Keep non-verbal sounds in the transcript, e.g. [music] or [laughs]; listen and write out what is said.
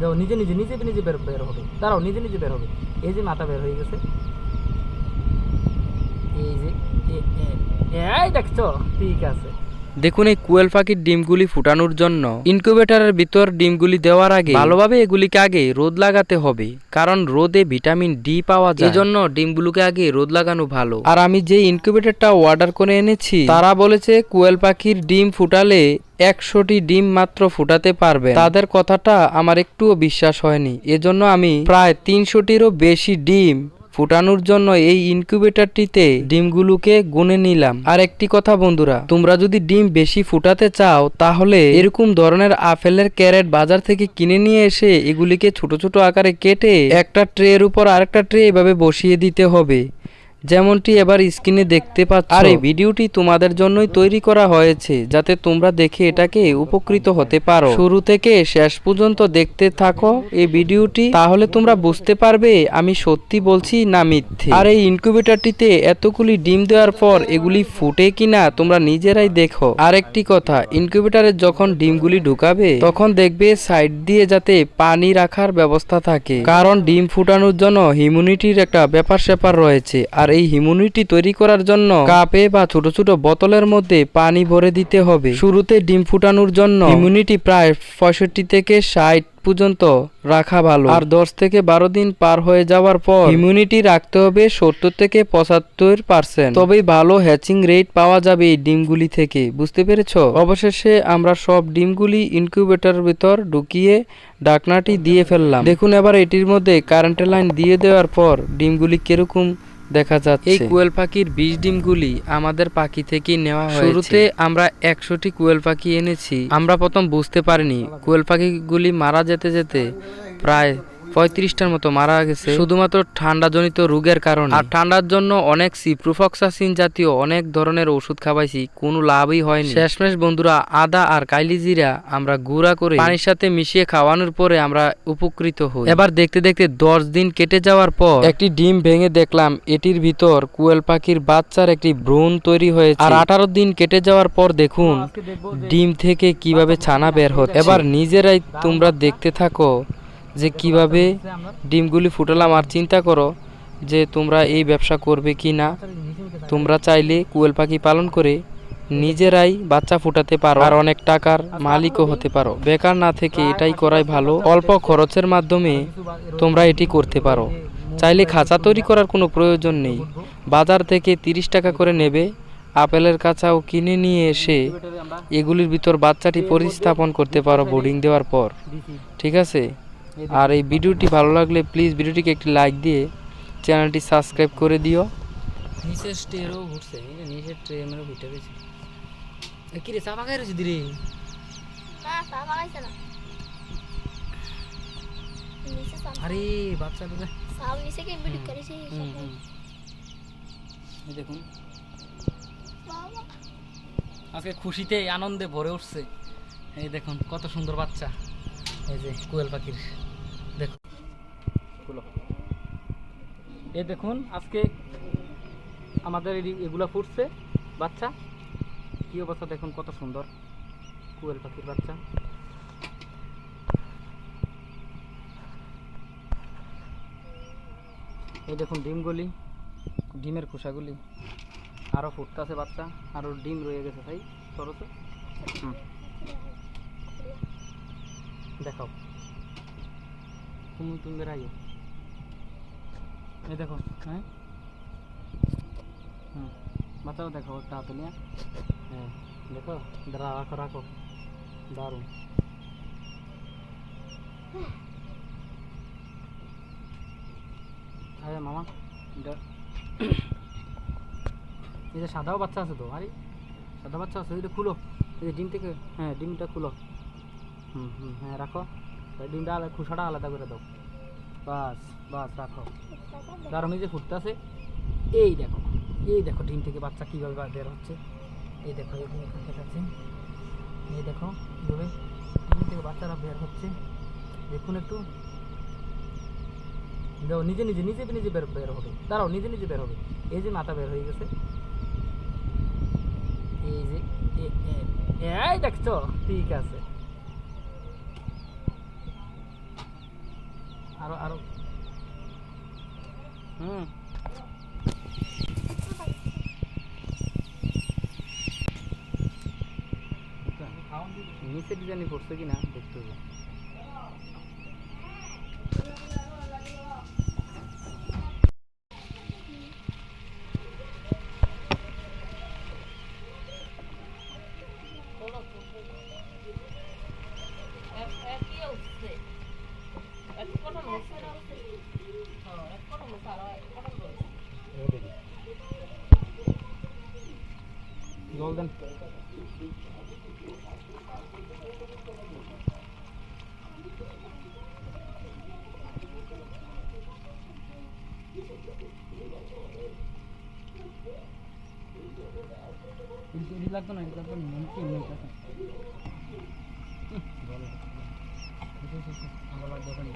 দেখো নিজে নিজে নিজে নিজে বের বের হবে। দাঁড়াও, নিজে নিজে বের হবে। এই যে মাথা বের হয়ে গেছে। এই যে এই দেখছ? ঠিক আছে। দেখুন এই কুয়েল পাখির ডিমগুলি ফুটানোর জন্য। ইনকিউবেটরের ভিতর ডিমগুলি দেওয়ার আগে ভালোভাবে এগুলিকে আগে রোদ লাগাতে হবে, কারণ রোদে ভিটামিন ডি পাওয়া যায়। জন্য ডিমগুলোকে আগে রোদ লাগানো ভালো। আর আমি যে ইনকিউবেটরটা অর্ডার করে এনেছি, তারা বলেছে কুয়েল পাখির ডিম ফুটালে একশোটি ডিম মাত্র ফুটাতে পারবে। তাদের কথাটা আমার একটুও বিশ্বাস হয়নি। এজন্য আমি প্রায় তিনশোটিরও বেশি ডিম ফুটানোর জন্য এই ইনকিউবেটরটিতে ডিমগুলোকে গুনে নিলাম। আর একটি কথা বন্ধুরা, তোমরা যদি ডিম বেশি ফুটাতে চাও, তাহলে এরকম ধরনের আপেলের ক্যারেট বাজার থেকে কিনে নিয়ে এসে এগুলিকে ছোট ছোট আকারে কেটে একটা ট্রের উপর আরেকটা ট্রে এভাবে বসিয়ে দিতে হবে। যেমনটি এবার স্ক্রিনে দেখতে পাচ্ছ। আর এই ভিডিওটি তোমাদের জন্যই তৈরি করা হয়েছে যাতে তোমরা দেখে এটাকে উপকৃত হতে পারো। শুরু থেকে শেষ পর্যন্ত দেখতে থাকো এই ভিডিওটি তাহলে তোমরা বুঝতে পারবে আমি সত্যি বলছি না মিথ্যে। আর এই ইনকিউবেটরটিতে এতগুলি ডিম দেওয়ার পর এগুলি ফুটে কিনা তোমরা নিজেরাই দেখো। আরেকটি কথা ইনকিউবেটরে যখন ডিমগুলি ঢুকাবে তখন দেখবে সাইড দিয়ে যাতে পানি রাখার ব্যবস্থা থাকে। কারণ ডিম ফুটানোর জন্য হিমিউনিটির একটা ব্যাপার স্যাপার রয়েছে আর এই হিমিউনিটি তৈরি করার জন্য কাপে বা ছোট ছোট বোতলের মধ্যে পানি ভরে দিতে হবে। শুরুতে ডিম ফুটানোর জন্য হিমিউনিটি প্রায় পঁয়ষট্টি থেকে ষাট পর্যন্ত রাখা ভালো। আর দশ থেকে বারো দিন পার হয়ে যাওয়ার পর ইমিউনিটি রাখতে হবে সত্তর থেকে পঁচাত্তর পার্সেন্ট। তবেই ভালো হ্যাচিং রেট পাওয়া যাবে এই ডিমগুলি থেকে, বুঝতে পেরেছ? অবশেষে আমরা সব ডিমগুলি ইনকিউবেটর ভিতর ঢুকিয়ে ডাকনাটি দিয়ে ফেললাম। দেখুন এবার এটির মধ্যে কারেন্টের লাইন দিয়ে দেওয়ার পর ডিমগুলি কীরকম দেখা যাচ্ছে। এই কুয়েল পাখির বিষ ডিমগুলি আমাদের পাখি থেকে নেওয়া হয়েছে। শুরুতে আমরা একশোটি কুয়েল পাখি এনেছি। আমরা প্রথম বুঝতে পারিনি কুয়েল পাখিগুলি মারা যেতে যেতে প্রায় পঁয়ত্রিশটার মতো মারা গেছে। শুধুমাত্র ঠান্ডাজনিত রোগের কারণে। আর ঠান্ডার জন্য অনেক সি সিপ্রোফক্সাসিন জাতীয় অনেক ধরনের ওষুধ খাওয়াইছি কোনো লাভই হয়নি। শেষমেশ বন্ধুরা আদা আর কাইলিজিরা আমরা গুঁড়া করে পানির সাথে মিশিয়ে খাওয়ানোর পরে আমরা উপকৃত হই। এবার দেখতে দেখতে দশ দিন কেটে যাওয়ার পর একটি ডিম ভেঙে দেখলাম এটির ভিতর কুয়েল পাখির বাচ্চার একটি ভ্রূণ তৈরি হয়েছে। আর আঠারো দিন কেটে যাওয়ার পর দেখুন আজকে দেখব যে ডিম থেকে কীভাবে ছানা বের হচ্ছে। এবার নিজেরাই তোমরা দেখতে থাকো যে কীভাবে ডিমগুলি ফুটালাম, আর চিন্তা করো যে তোমরা এই ব্যবসা করবে কি না। তোমরা চাইলে কুয়েল পাখি পালন করে নিজেরাই বাচ্চা ফুটাতে পারো, আর অনেক টাকার মালিকও হতে পারো। বেকার না থেকে এটাই করাই ভালো। অল্প খরচের মাধ্যমে তোমরা এটি করতে পারো। চাইলে খাঁচা তৈরি করার কোনো প্রয়োজন নেই। বাজার থেকে তিরিশ টাকা করে নেবে। আপেলের কাঁচাও কিনে নিয়ে এসে এগুলির ভিতর বাচ্চাটি পরিস্থাপন করতে পারো বোর্ডিং দেওয়ার পর। ঠিক আছে? আর এই ভিডিওটি ভালো লাগলে প্লিজ ভিডিওটিকে একটি লাইক দিয়ে চ্যানেলটি সাবস্ক্রাইব করে দিও। নিচের স্টেরও ঘুরছে নিচের ট্রে ঘুরতে গেছে। কি রে চাপা খাই রয়েছে দিরে আরে বাচ্চা দেখুন। বাবা। আজকে খুশিতে আনন্দে ভরে উঠছে। এই দেখুন কত সুন্দর বাচ্চা। এই যে কোয়েল পাখির। দেখুন। এই দেখুন, আজকে আমাদের এগুলা ফুটছে, বাচ্চা। কি অবস্থা দেখুন, কত সুন্দর। কোয়েল পাখির বাচ্চা। এই দেখুন, ডিমগুলি, ডিমের খোসাগুলি। আরও ফুটতেছে বাচ্চা আরও ডিম রয়ে গেছে তাই সরতে হুম। দেখাও। তুমি তুমি বেড়াইও এই দেখো হ্যাঁ? হুম বাচ্চাও দেখো হাতে নিয়ে। হ্যাঁ দেখো, দাঁড়া, রাখো রাখো। দারুণ। আরে মামা এই যে সাদাও বাচ্চা আছে তো, আরে, সাদা বাচ্চা আছে এটা খুলো। এই যে ডিম থেকে হ্যাঁ ডিমটা খুলো। হুম হুম হ্যাঁ রাখো। ডিমটা আলাদা খোসাটা আলাদা করে দাও। বাস বাস, রাখো। কারণ এই যে ফুটতেছে এই দেখো এই দেখো ডিম থেকে বাচ্চা কীভাবে বের হচ্ছে। এই দেখো এই দেখো দেখাচ্ছি এই দেখো, কীভাবে ডিম থেকে বাচ্চারা বের হচ্ছে। দেখুন একটু। দেখো, নিজে নিজে নিজে নিজে বের বের হবে। দাঁড়াও, নিজে নিজে বের হবে। এই যে মাথা বের হয়ে গেছে। এই যে এই দেখছ? ঠিক আছে। আরও আরও। হুম। নিচে ডিজাইন পড়ছে কিনা? দেখতে হবে। জল দেন এদিকে এদিকে লাগতো না এদিকে লাগতো [laughs] আমার দোকানে